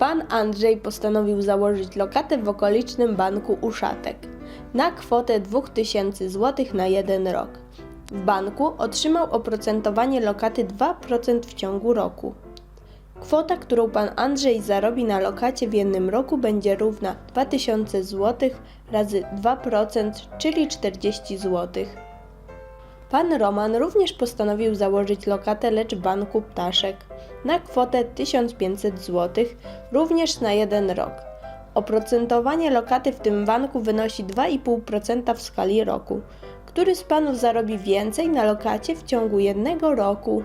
Pan Andrzej postanowił założyć lokatę w okolicznym banku Uszatek na kwotę 2000 zł na jeden rok. W banku otrzymał oprocentowanie lokaty 2% w ciągu roku. Kwota, którą pan Andrzej zarobi na lokacie w jednym roku będzie równa 2000 zł razy 2%, czyli 40 zł. Pan Roman również postanowił założyć lokatę lecz banku Ptaszek na kwotę 1500 zł, również na jeden rok. Oprocentowanie lokaty w tym banku wynosi 2,5% w skali roku. Który z panów zarobi więcej na lokacie w ciągu jednego roku?